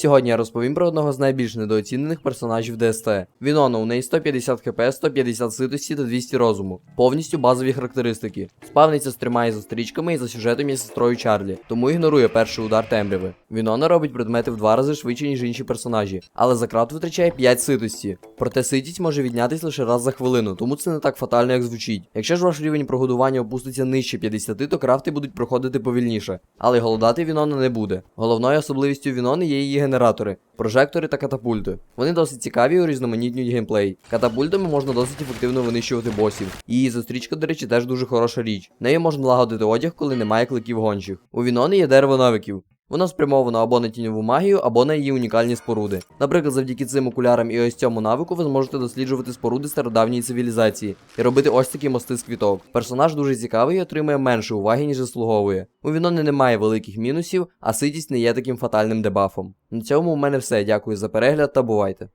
Сьогодні я розповім про одного з найбільш недооцінених персонажів ДСТ. Вінона, у неї 150 хп, 150 ситості та 200 розуму. Повністю базові характеристики. Спавниться з трьома ізострічками і за сюжетом є сестрою Чарлі, тому ігнорує перший удар темряви. Вінона робить предмети в два рази швидше, ніж інші персонажі, але за крат витрачає 5 ситості. Проте ситість може віднятись лише раз за хвилину, тому це не так фатально, як звучить. Якщо ж ваш рівень прогодування опуститься нижче 50, то крафти будуть проходити повільніше. Але голодати Вінона не буде. Головною особливістю Вінони є її генератори, прожектори та катапульти. Вони досить цікаві і урізноманітнюють геймплей. Катапультами можна досить ефективно винищувати босів. Її зустрічка, до речі, теж дуже хороша річ. Нею можна лагодити одяг, коли немає кликів гончих. У Вінони є дерево навиків. Воно спрямована або на тіньову магію, або на її унікальні споруди. Наприклад, завдяки цим окулярам і ось цьому навику ви зможете досліджувати споруди стародавньої цивілізації і робити ось такі мости з квіток. Персонаж дуже цікавий і отримує менше уваги, ніж заслуговує. У Вінони немає великих мінусів, а ситість не є таким фатальним дебафом. На цьому у мене все. Дякую за перегляд та бувайте.